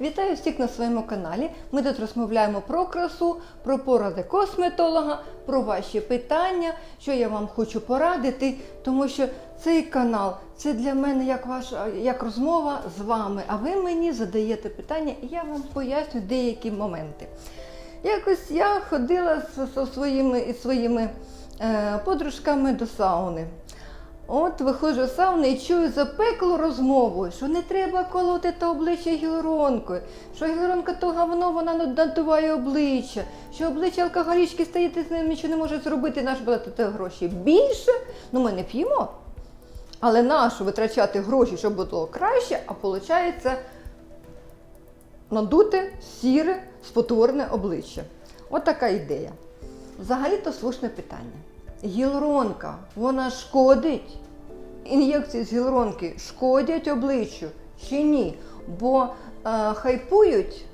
Вітаю всіх на своєму каналі. Ми тут розмовляємо про красу, про поради косметолога, про ваші питання, що я вам хочу порадити, тому що цей канал це для мене як ваша як розмова з вами. А ви мені задаєте питання, і я вам поясню деякі моменти. Якось я ходила зі своїми, із своїми е, подружками до сауни. От виходжу сауни і чую запеклу розмову, що не треба колоти та обличчя гіалуронкою, що гіалуронка то говно, вона надуває обличчя, що обличчя алкоголічки і з ним нічого не може зробити, наш платити гроші більше. Ну ми не п'ємо. Але нащо витрачати гроші, щоб було краще, а виходить надуте, сіре, спотворене обличчя. От така ідея. Взагалі-то слушне питання. Гіалуронка, вона шкодить? Ін'єкції з гілронки шкодять обличчю чи ні? Бо е, хайпують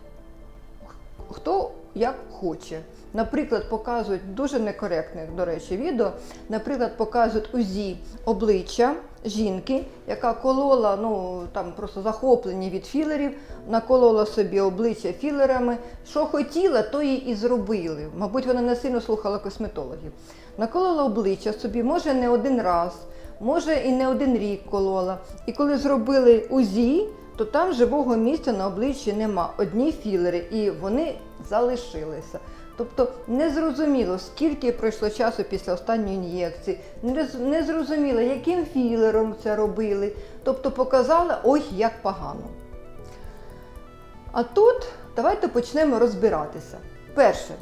хто як хоче. Наприклад, показують дуже некоректне, до речі, відео. Наприклад, показують УЗІ обличчя жінки, яка колола, ну там просто захоплені від філерів, наколола собі обличчя філерами. Що хотіла, то їй і зробили. Мабуть, вона не сильно слухала косметологів. Наколола обличчя собі, може не один раз, може і не один рік колола. І коли зробили УЗІ, то там живого місця на обличчі нема. Одні філери, і вони залишилися. Тобто незрозуміло, скільки пройшло часу після останньої ін'єкції, незрозуміло, яким філером це робили. Тобто показали, ой, як погано. А тут давайте почнемо розбиратися. Перше,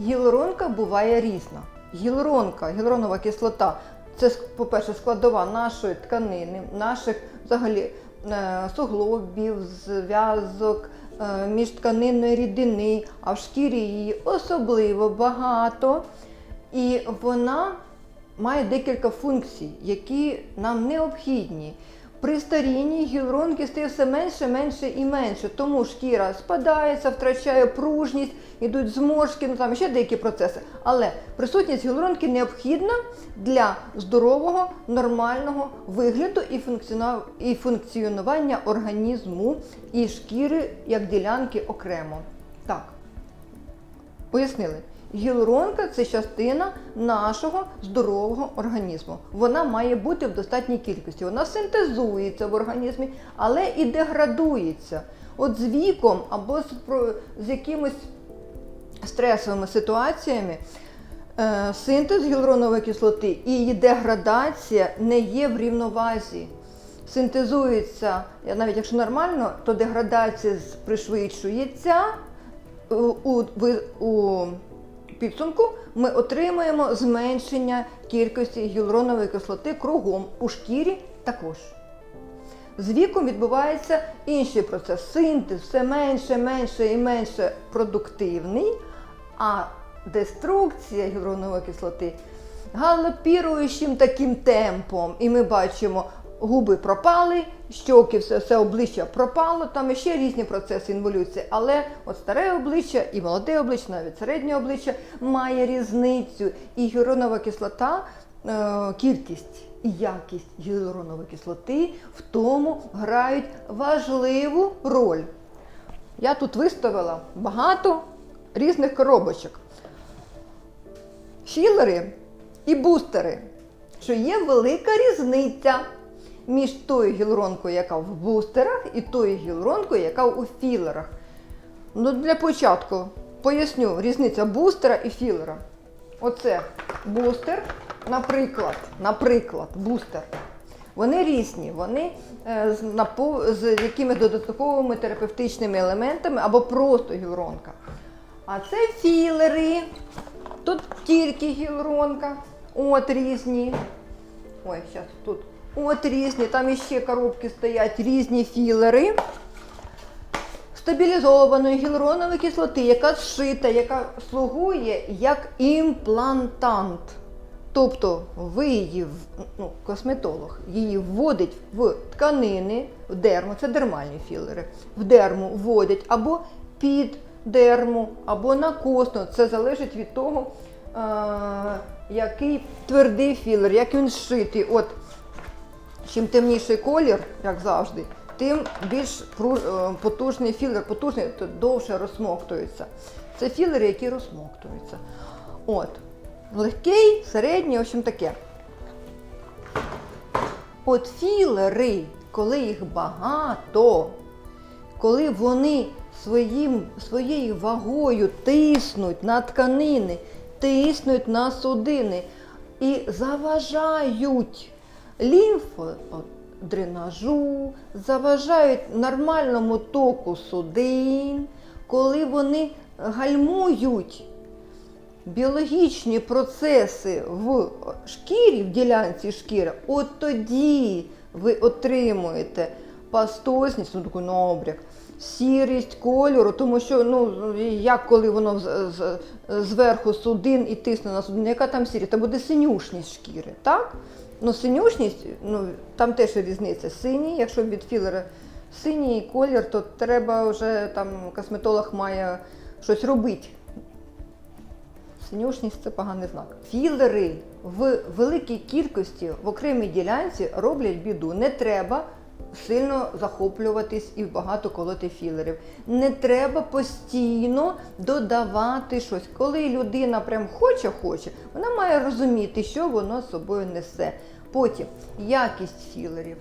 гіалуронка буває різна. Гіалуронка, гіалуронова кислота це, по-перше, складова нашої тканини, наших взагалі е, суглобів, зв'язок, міжтканинної рідини, а в шкірі її особливо багато. І вона має декілька функцій, які нам необхідні. При старінні гіалуронки стає все менше, менше і менше, тому шкіра спадається, втрачає пружність, йдуть зморшки, ну там ще деякі процеси. Але присутність гіалуронки необхідна для здорового, нормального вигляду і, функціону... і функціонування організму і шкіри як ділянки окремо. Так, пояснили. Гіалуронка це частина нашого здорового організму. Вона має бути в достатній кількості. Вона синтезується в організмі, але і деградується. От з віком або з, якимись стресовими ситуаціями е, синтез гіалуронової кислоти і її деградація не є в рівновазі. Синтезується, навіть якщо нормально, то деградація пришвидшується у, у, у підсумку ми отримуємо зменшення кількості гіалуронової кислоти кругом у шкірі також. З віком відбувається інший процес. Синтез все менше, менше і менше продуктивний, а деструкція гіалуронової кислоти галопіруючим таким темпом. І ми бачимо, губи пропали, щоки, все, все обличчя пропало, там ще різні процеси інволюції. Але от старе обличчя і молоде обличчя, навіть середнє обличчя має різницю. І гіалуронова кислота, е, кількість і якість гіалуронової кислоти в тому грають важливу роль. Я тут виставила багато різних коробочок. Філери і бустери, що є велика різниця між тою гіалуронкою, яка в бустерах, і тою гіалуронкою, яка у філерах. Ну, Для початку поясню різниця бустера і філера. Оце бустер, наприклад, наприклад, бустер. Вони різні, вони е, з, якимись додатковими терапевтичними елементами або просто гіалуронка. А це філери. Тут тільки гіалуронка. От різні. Ой, зараз тут. От різні, там іще коробки стоять різні філери стабілізованої гіалуронової кислоти, яка зшита, яка слугує як імплантант. Тобто ви її, ну, косметолог, її вводить в тканини, в дерму, це дермальні філери, в дерму вводять або під дерму, або на костну. Це залежить від того, е- який твердий філер, як він зшитий. Чим темніший колір, як завжди, тим більш е, потужний філер, потужний, то довше розсмоктується. Це філери, які розсмоктуються. От. Легкий, середній, в общем таке. От філери, коли їх багато, коли вони своїм, своєю вагою тиснуть на тканини, тиснуть на судини і заважають лімфодренажу, заважають нормальному току судин, коли вони гальмують біологічні процеси в шкірі, в ділянці шкіри, от тоді ви отримуєте пастозність, ну таку набряк, сірість кольору, тому що ну як коли воно з- з- зверху судин і тисне на судин, яка там сірість? Та буде синюшність шкіри, так? Ну, синюшність, ну там теж різниця. Синій, якщо від філера синій колір, то треба вже там косметолог має щось робити. Синюшність це поганий знак. Філери в великій кількості в окремій ділянці роблять біду. Не треба сильно захоплюватись і багато колоти філерів. Не треба постійно додавати щось. Коли людина прям хоче, хоче, вона має розуміти, що воно з собою несе. Потім якість філерів.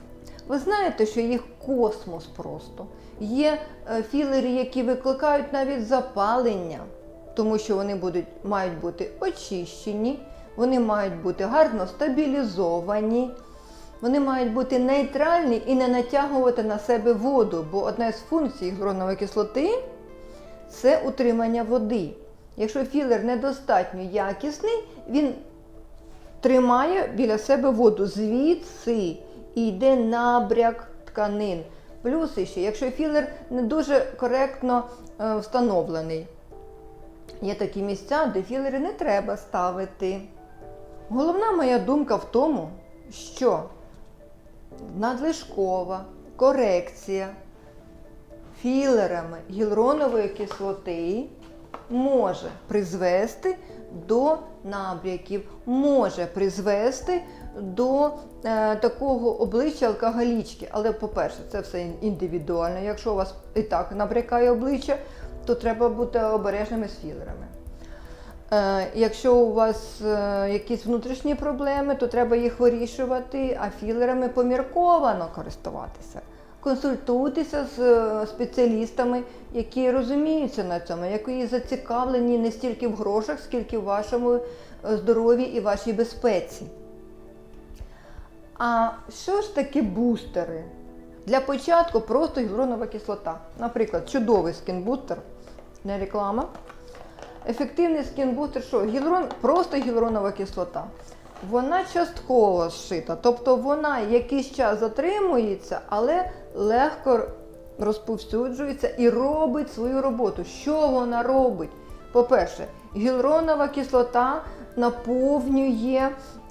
Ви знаєте, що їх космос просто. Є е, філери, які викликають навіть запалення, тому що вони будуть, мають бути очищені, вони мають бути гарно стабілізовані, вони мають бути нейтральні і не натягувати на себе воду, бо одна з функцій гіалуронової кислоти це утримання води. Якщо філер недостатньо якісний, він тримає біля себе воду звідси і йде набряк тканин. Плюс ще, якщо філер не дуже коректно е, встановлений, є такі місця, де філери не треба ставити. Головна моя думка в тому, що надлишкова корекція філерами гіалуронової кислоти може призвести до набряків, може призвести до е, такого обличчя алкоголічки. Але, по-перше, це все індивідуально. Якщо у вас і так набрякає обличчя, то треба бути обережними з філерами. Е, Якщо у вас е, якісь внутрішні проблеми, то треба їх вирішувати, а філерами помірковано користуватися. Консультуйтеся з е, спеціалістами, які розуміються на цьому, які зацікавлені не стільки в грошах, скільки в вашому здоров'ї і вашій безпеці. А що ж таке бустери? Для початку просто гіалуронова кислота. Наприклад, чудовий скінбустер, не реклама. Ефективний скінбустер, що гіалурон, просто гіалуронова кислота. Вона частково зшита, тобто вона якийсь час затримується, але легко розповсюджується і робить свою роботу. Що вона робить? По-перше, гіалуронова кислота наповнює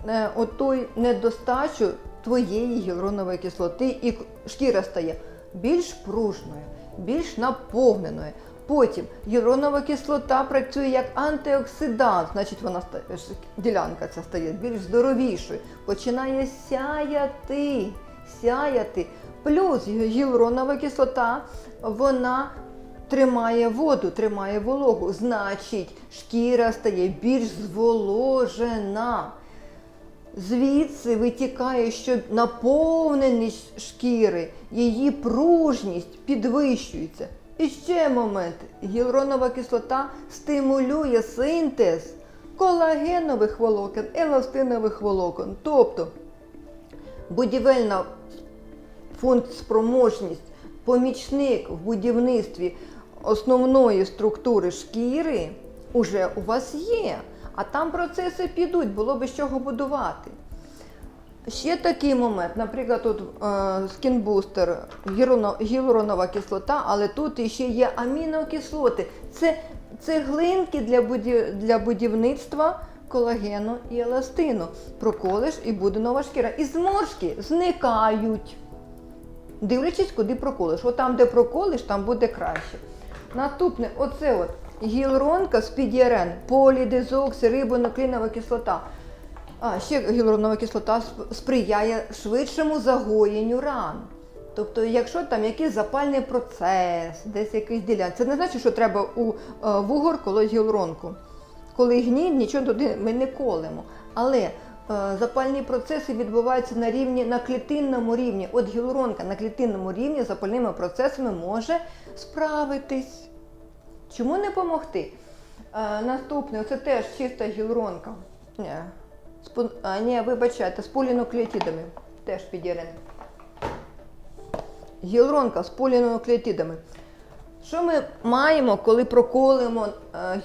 е, отой недостачу твоєї гіалуронової кислоти, і шкіра стає більш пружною, більш наповненою. Потім гіалуронова кислота працює як антиоксидант, значить вона ділянка ця стає більш здоровішою, починає сяяти, сяяти. Плюс гі- гіалуронова кислота, вона тримає воду, тримає вологу, значить шкіра стає більш зволожена. Звідси витікає, що наповненість шкіри, її пружність підвищується. І ще момент: гіалуронова кислота стимулює синтез колагенових волокон, еластинових волокон. Тобто будівельна функція спроможність, помічник в будівництві основної структури шкіри уже у вас є. А там процеси підуть, було би з чого будувати. Ще такий момент, наприклад, тут е, скінбустер, гіалуронова кислота, але тут іще є амінокислоти. Це цеглинки для, будів, для будівництва колагену і еластину. Проколиш і буде нова шкіра. І зморшки зникають. Дивлячись, куди проколиш. От там, де проколиш, там буде краще. Наступне, оце от гіалуронка з підіарен, полідезоксирибонуклеїнова кислота. А ще гіалуронова кислота сприяє швидшому загоєнню ран. Тобто, якщо там якийсь запальний процес, десь якийсь ділянка, це не значить, що треба у е, вугор колоть гіалуронку. Коли гній, нічого туди ми не колемо. Але е, запальні процеси відбуваються на рівні на клітинному рівні. От гіалуронка на клітинному рівні з запальними процесами може справитись. Чому не допомогти? Е, наступне, це теж чиста гіалуронка. Ні, спо- а, ні, вибачайте, з полінуклеотидами. Теж підірен. Гілронка з полінуклеотидами. Що ми маємо, коли проколимо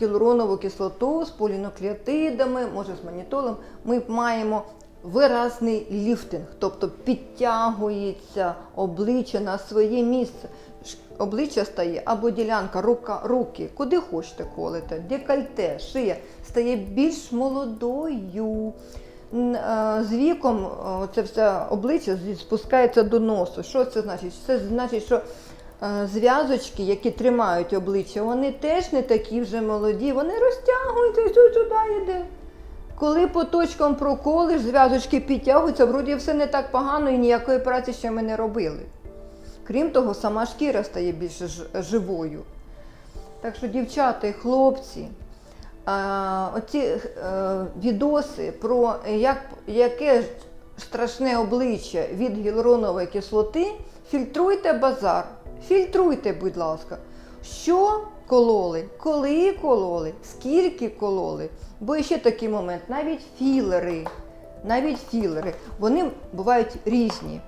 гіалуронову кислоту з полінуклеотидами, може з манітолом, ми маємо виразний ліфтинг, тобто підтягується обличчя на своє місце. Обличчя стає або ділянка, рука, руки, куди хочете колите, декольте, шия стає більш молодою. Е, З віком е, це все обличчя спускається до носу. Що це значить? Це значить, що е, зв'язочки, які тримають обличчя, вони теж не такі вже молоді, вони розтягуються туди йде. Коли по точкам проколиш, зв'язочки підтягуються, вроді все не так погано і ніякої праці ще ми не робили. Крім того, сама шкіра стає більш живою. Так що, дівчата хлопці, оці е, відоси про як, яке страшне обличчя від гіалуронової кислоти, фільтруйте базар. Фільтруйте, будь ласка. Що кололи, коли кололи, скільки кололи. Бо ще такий момент, навіть філери, навіть філери, вони бувають різні.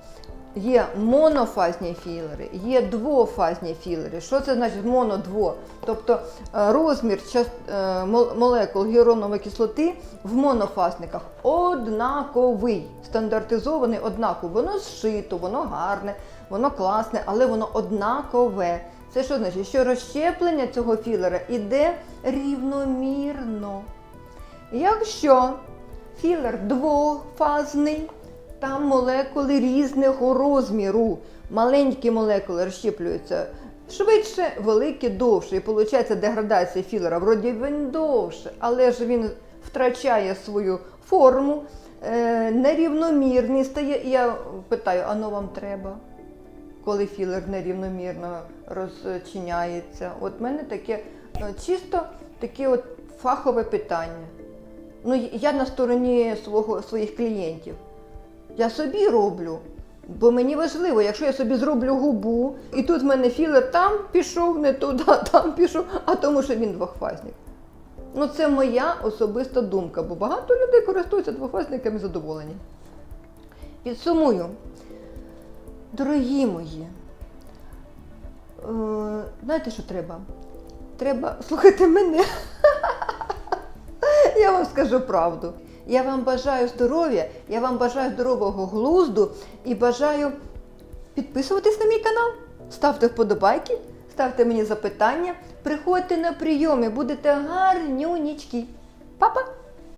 Є монофазні філери, є двофазні філери. Що це значить моно-дво? Тобто е, розмір е, мол- молекул гіалуронової кислоти в монофазниках однаковий, стандартизований однаковий. Воно зшито, воно гарне, воно класне, але воно однакове. Це що значить? Що розщеплення цього філера іде рівномірно. Якщо філер двофазний, там молекули різного розміру. Маленькі молекули розщеплюються швидше, великі довше. І виходить деградація філера. Вроді він довше, але ж він втрачає свою форму, е, нерівномірний стає. І я питаю, а ну вам треба? коли філер нерівномірно розчиняється. От в мене таке е, чисто таке от фахове питання. Ну, я на стороні свого, своїх клієнтів. Я собі роблю, бо мені важливо, якщо я собі зроблю губу, і тут в мене філер там пішов, не туди, там пішов, а тому, що він двохфазник. Ну, це моя особиста думка, бо багато людей користуються двохфазниками задоволені. Підсумую. Дорогі мої, знаєте, що треба? Треба слухати мене. Я вам скажу правду. Я вам бажаю здоров'я, я вам бажаю здорового глузду і бажаю підписуватись на мій канал, ставте вподобайки, ставте мені запитання, приходьте на прийоми, будете гарнюнічки. Папа!